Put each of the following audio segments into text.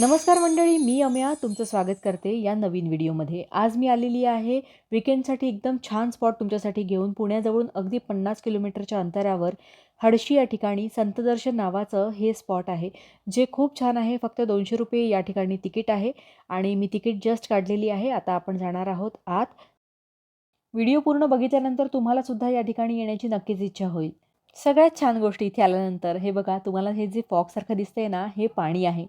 नमस्कार मंडळी मी अमया तुमचं स्वागत करते या नवीन व्हिडिओमध्ये. आज मी आलेली आहे विकेंडसाठी एकदम छान स्पॉट तुमच्यासाठी घेऊन पुण्याजवळून अगदी पन्नास किलोमीटरच्या अंतरावर हडशी या ठिकाणी संतदर्शन नावाचं हे स्पॉट आहे. जे खूप छान आहे फक्त दोनशे रुपये या ठिकाणी तिकीट आहे आणि मी तिकीट जस्ट काढलेली आहे. आता आपण जाणार आहोत आत. व्हिडिओ पूर्ण बघितल्यानंतर तुम्हालासुद्धा या ठिकाणी येण्याची नक्कीच इच्छा होईल. सगळ्यात छान गोष्ट इथे आल्यानंतर हे बघा तुम्हाला हे जे फॉगसारखं दिसतंय ना हे पाणी आहे.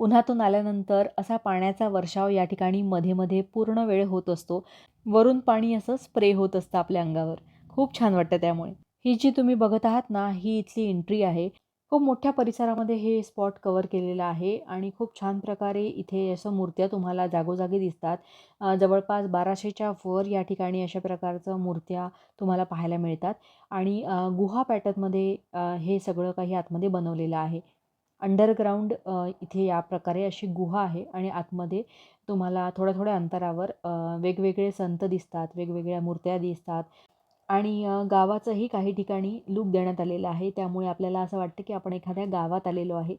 उन्हातून आल्यानंतर असा पाण्याचा वर्षाव या ठिकाणी मध्ये मध्ये पूर्ण वेळ होत असतो. वरून पाणी असं स्प्रे होत असतं आपल्या अंगावर. खूप छान वाटतं त्यामुळे. ही जी तुम्ही बघत आहात ना ही इथली एंट्री आहे. खूप मोठ्या परिसरामध्ये हे स्पॉट कवर केलेलं आहे आणि खूप छान प्रकारे इथे असं मूर्त्या तुम्हाला जागोजागी दिसतात. जवळपास बाराशेच्या वर या ठिकाणी अशा प्रकारचं मूर्त्या तुम्हाला पाहायला मिळतात. आणि गुहा पॅटर्नमध्ये हे सगळं काही आतमध्ये बनवलेलं आहे. अंडरग्राऊंड इथे या प्रकारे अशी गुहा आहे आणि आतमध्ये तुम्हाला थोड्या थोड्या अंतरावर वेगवेगळे संत दिसतात वेगवेगळ्या मूर्त्या दिसतात आणि गावाचंही काही ठिकाणी लूक देण्यात आलेलं आहे. त्यामुळे आपल्याला असं वाटतं की आपण एखाद्या गावात आलेलो आहे.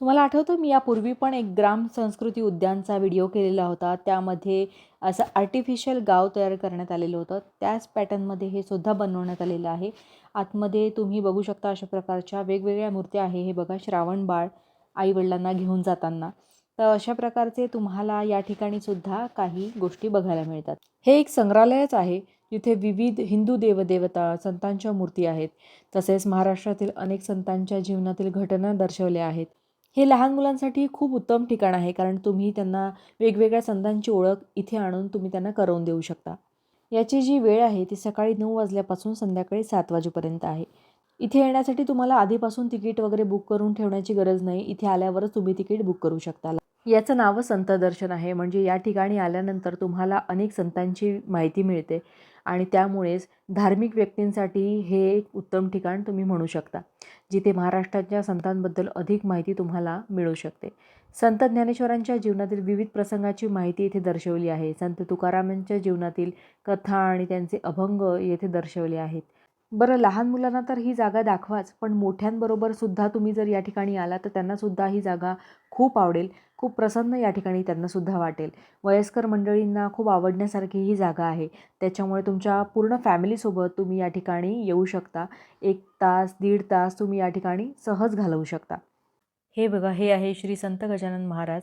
तुम्हाला आठवतं मी यापूर्वी पण एक ग्राम संस्कृती उद्यानचा व्हिडिओ केलेला होता. त्यामध्ये असं आर्टिफिशियल गाव तयार करण्यात आलेलं होतं. त्याच पॅटर्नमध्ये हे सुद्धा बनवण्यात आलेलं आहे. आतमध्ये तुम्ही बघू शकता अशा प्रकारच्या वेगवेगळ्या मूर्त्या आहे. हे बघा श्रावण बाळ आईवडिलांना घेऊन जाताना. तर अशा प्रकारचे तुम्हाला या ठिकाणी सुद्धा काही गोष्टी बघायला मिळतात. हे एक संग्रहालयच आहे. जिथे विविध हिंदू देवदेवता संतांच्या मूर्ती आहेत. तसेच महाराष्ट्रातील अनेक संतांच्या जीवनातील घटना दर्शवल्या आहेत. हे लहान मुलांसाठी खूप उत्तम ठिकाण आहे कारण तुम्ही त्यांना वेगवेगळ्या संतांची ओळख इथे आणून तुम्ही त्यांना करवून देऊ शकता. याची जी वेळ आहे ती सकाळी नऊ वाजल्यापासून संध्याकाळी सात वाजेपर्यंत आहे. इथे येण्यासाठी तुम्हाला आधीपासून तिकीट वगैरे बुक करून ठेवण्याची गरज नाही इथे आल्यावरच तुम्ही तिकीट बुक करू शकता. याचं नावं संत दर्शन आहे म्हणजे या ठिकाणी आल्यानंतर तुम्हाला अनेक संतांची माहिती मिळते आणि त्यामुळेच धार्मिक व्यक्तींसाठी हे एक उत्तम ठिकाण तुम्ही म्हणू शकता. जिथे महाराष्ट्राच्या संतांबद्दल अधिक माहिती तुम्हाला मिळू शकते. संत ज्ञानेश्वरांच्या जीवनातील विविध प्रसंगाची माहिती इथे दर्शवली आहे. संत तुकारामांच्या जीवनातील कथा आणि त्यांचे अभंग येथे दर्शवले आहेत. बरं लहान मुलांना तर ही जागा दाखवाच पण मोठ्यांबरोबर सुद्धा तुम्ही जर या ठिकाणी आला तर त्यांनासुद्धा ही जागा खूप आवडेल. खूप प्रसन्न या ठिकाणी त्यांनासुद्धा वाटेल. वयस्कर मंडळींना खूप आवडण्यासारखी ही जागा आहे. त्याच्यामुळे तुमच्या पूर्ण फॅमिलीसोबत तुम्ही या ठिकाणी येऊ शकता. एक तास दीड तास तुम्ही या ठिकाणी सहज घालवू शकता. हे बघा हे आहे श्री संत गजानन महाराज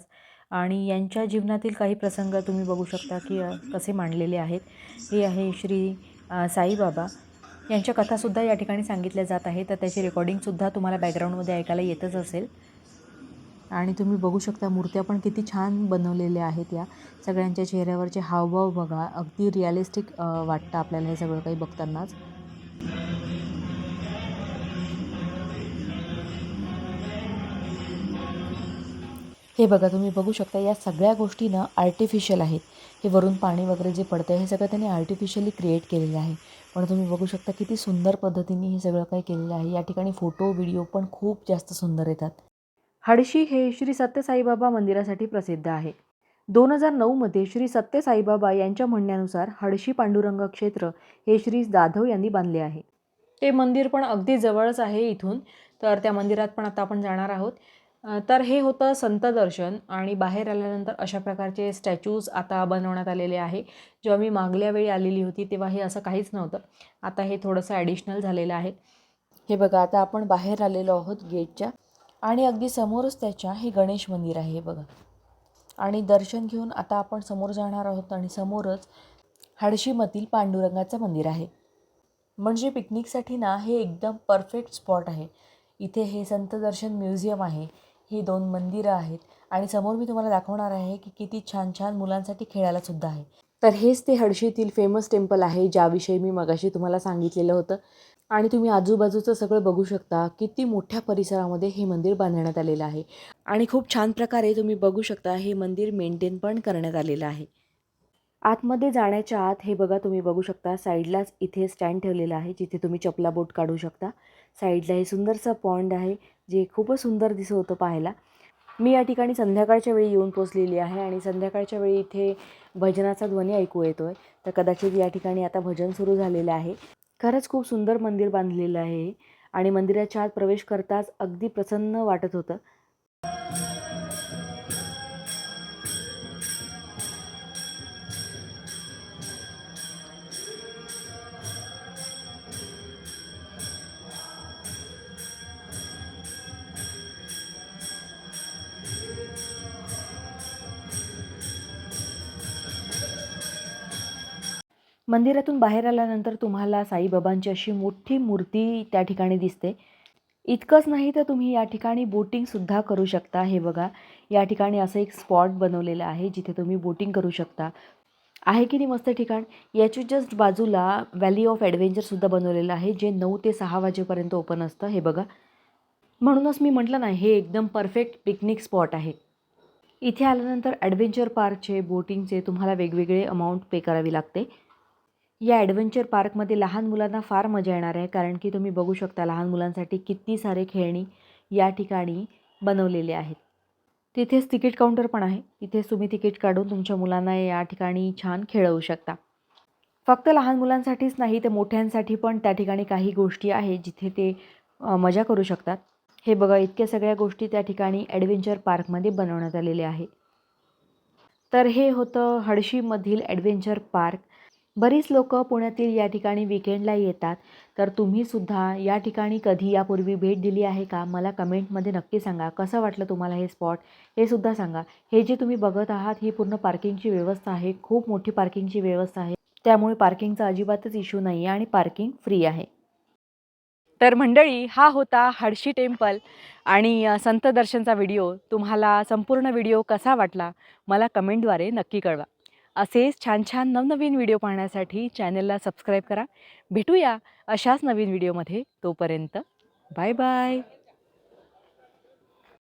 आणि यांच्या जीवनातील काही प्रसंग तुम्ही बघू शकता की कसे मांडलेले आहेत. हे आहे श्री साईबाबा यांच्या कथासुद्धा या ठिकाणी सांगितल्या जात आहे तर त्याची रेकॉर्डिंगसुद्धा तुम्हाला बॅकग्राऊंडमध्ये ऐकायला येतच असेल. आणि तुम्ही बघू शकता मूर्त्या पण किती छान बनवलेल्या आहेत या. सगळ्यांच्या चेहऱ्यावरचे हावभाव बघा. अगदी रिअलिस्टिक वाटतं आपल्याला हे सगळं काही बघतानाच. हे बघा तुम्ही बघू शकता या सगळ्या गोष्टी ना आर्टिफिशियल आहेत. हे वरून पाणी वगैरे जे पडतं हे सगळं त्यांनी आर्टिफिशियली क्रिएट केलेलं आहे. पण तुम्ही बघू शकता किती सुंदर पद्धतीने हे सगळं काही केलेलं आहे. या ठिकाणी फोटो व्हिडिओ पण खूप जास्त सुंदर येतात. हडशी हे श्री सत्य साईबाबा मंदिरासाठी प्रसिद्ध आहे. दोन हजार नऊमध्ये श्री सत्य साईबाबा यांच्या म्हणण्यानुसार हडशी पांडुरंग क्षेत्र हे श्री जाधव यांनी बांधले आहे. ते मंदिर पण अगदी जवळच आहे इथून तर त्या मंदिरात पण आता आपण जाणार आहोत. तर हे होतं संत दर्शन आणि बाहेर आल्यानंतर अशा प्रकारचे स्टॅच्यूज आता बनवण्यात आलेले आहे. जेव्हा मी मागल्या वेळी आलेली होती तेव्हा हे असं काहीच नव्हतं. आता हे थोडंसं ॲडिशनल झालेलं आहे. हे बघा आता आपण बाहेर आलेलो आहोत गेटच्या. आणि अगदी समोरच त्याच्या हे गणेश मंदिर आहे हे बघा. आणि दर्शन घेऊन आता आपण समोर जाणार आहोत आणि समोरच हडशीमधील पांडुरंगाचं मंदिर आहे. म्हणजे पिकनिकसाठी ना हे एकदम परफेक्ट स्पॉट आहे. इथे हे संत दर्शन म्युझियम आहे. ही दोन मंदिरं आहेत. आणि समोर मी तुम्हाला दाखवणार आहे की किती छान छान मुलांसाठी खेळायला सुद्धा आहे. तर हेच ते हडशीतील फेमस टेम्पल आहे ज्याविषयी मी मगाशी तुम्हाला सांगितलेलं होतं. आणि तुम्ही आजूबाजूचं सगळं बघू शकता किती मोठ्या परिसरामध्ये हे मंदिर बांधण्यात आलेलं आहे. आणि खूप छान प्रकारे तुम्ही बघू शकता हे मंदिर मेंटेन पण करण्यात आलेलं आहे. आतमध्ये जाण्याच्या आत हे बघा तुम्ही बघू शकता साईडलाच इथे स्टँड ठेवलेला आहे जिथे तुम्ही चपला बोट काढू शकता. साईडला हे सुंदरसं पॉन्ड आहे जे खूपच सुंदर दिसत होतं पाहायला. मी या ठिकाणी संध्याकाळच्या वेळी येऊन पोचलेली आहे आणि संध्याकाळच्या वेळी इथे भजनाचा ध्वनी ऐकू येतो आहे तर कदाचित या ठिकाणी आता भजन सुरू झालेलं आहे. खरंच खूप सुंदर मंदिर बांधलेलं आहे आणि मंदिराच्या आत प्रवेश करताच अगदी प्रसन्न वाटत होतं. मंदिरातून बाहेर आल्यानंतर तुम्हाला साईबाबांची अशी मोठी मूर्ती त्या ठिकाणी दिसते. इतकंच नाही तर तुम्ही या ठिकाणी बोटिंगसुद्धा करू शकता. हे बघा या ठिकाणी असं एक स्पॉट बनवलेलं आहे जिथे तुम्ही बोटिंग करू शकता. आहे की नाही मस्त ठिकाण? याची जस्ट बाजूला व्हॅली ऑफ ॲडव्हेंचरसुद्धा बनवलेलं आहे जे नऊ ते सहा वाजेपर्यंत ओपन असतं. हे बघा. म्हणूनच मी म्हटलं ना हे एकदम परफेक्ट पिकनिक स्पॉट आहे. इथे आल्यानंतर ॲडव्हेंचर पार्कचे बोटिंगचे तुम्हाला वेगवेगळे अमाऊंट पे करावी लागते. या ॲडव्हेंचर पार्कमध्ये लहान मुलांना फार मजा येणार आहे कारण की तुम्ही बघू शकता लहान मुलांसाठी किती सारे खेळणी या ठिकाणी बनवलेले आहेत. तिथेच तिकीट काउंटर पण आहे. तिथेच तुम्ही तिकीट काढून तुमच्या मुलांना या ठिकाणी छान खेळवू शकता. फक्त लहान मुलांसाठीच नाही तर मोठ्यांसाठी पण त्या ठिकाणी काही गोष्टी आहेत जिथे ते मजा करू शकतात. हे बघा इतक्या सगळ्या गोष्टी त्या ठिकाणी ॲडव्हेंचर पार्कमध्ये बनवण्यात आलेल्या आहे तर हे होतं हडशीमधील ॲडव्हेंचर पार्क. बरीच लोक पुण्यातील या ठिकाणी विकेंडला येतात. तर तुम्हीसुद्धा या ठिकाणी कधी यापूर्वी भेट दिली आहे का? मला कमेंटमध्ये नक्की सांगा. कसं वाटलं तुम्हाला हे स्पॉट हे सुद्धा सांगा. हे जे तुम्ही बघत आहात ही पूर्ण पार्किंगची व्यवस्था आहे. खूप मोठी पार्किंगची व्यवस्था आहे. त्यामुळे पार्किंगचा अजिबातच इश्यू नाही आहे आणि पार्किंग फ्री आहे. तर मंडळी हा होता हडशी टेम्पल आणि संत दर्शनचा व्हिडिओ तुम्हाला संपूर्ण व्हिडिओ कसा वाटला? मला कमेंटद्वारे नक्की कळवा. असेच छान छान नवनवीन व्हिडिओ पाहण्यासाठी चॅनलला सबस्क्राईब करा. भेटूया अशाच नवीन व्हिडिओमध्ये. तोपर्यंत बाय बाय.